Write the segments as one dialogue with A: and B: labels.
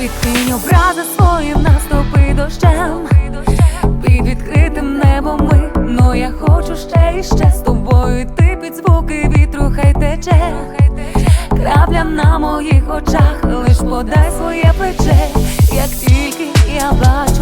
A: Відкинь образи своїм наступи дощем. Під відкритим небом ми, но я хочу ще і ще з тобою йти під звуки вітру, хай тече. Крапля на моїх очах, лиш подай своє плече, як тільки я бачу.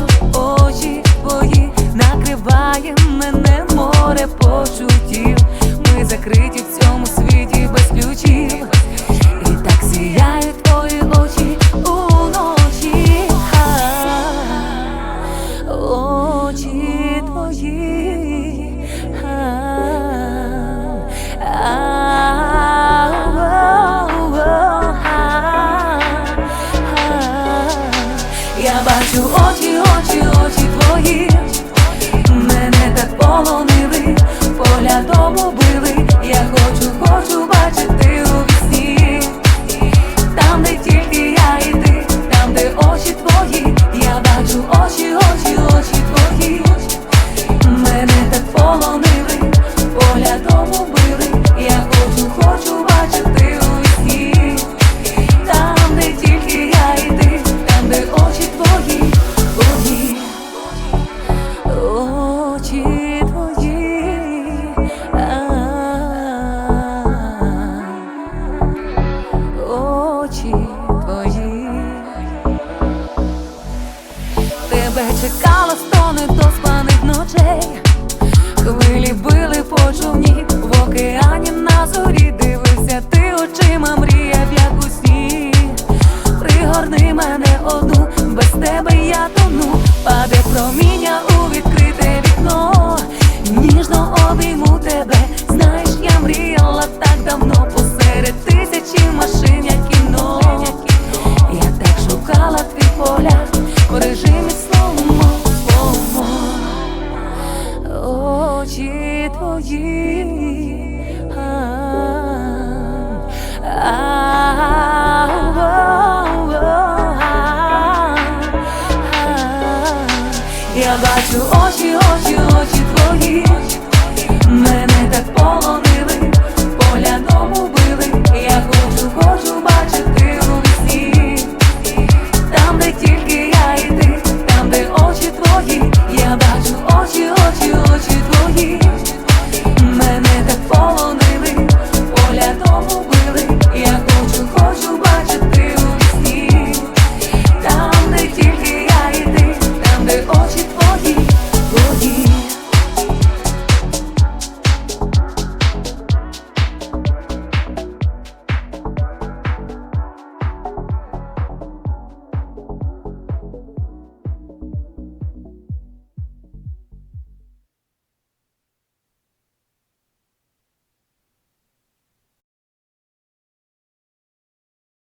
A: бачу очі, очі, очі твої. до меня I'll do all she all she.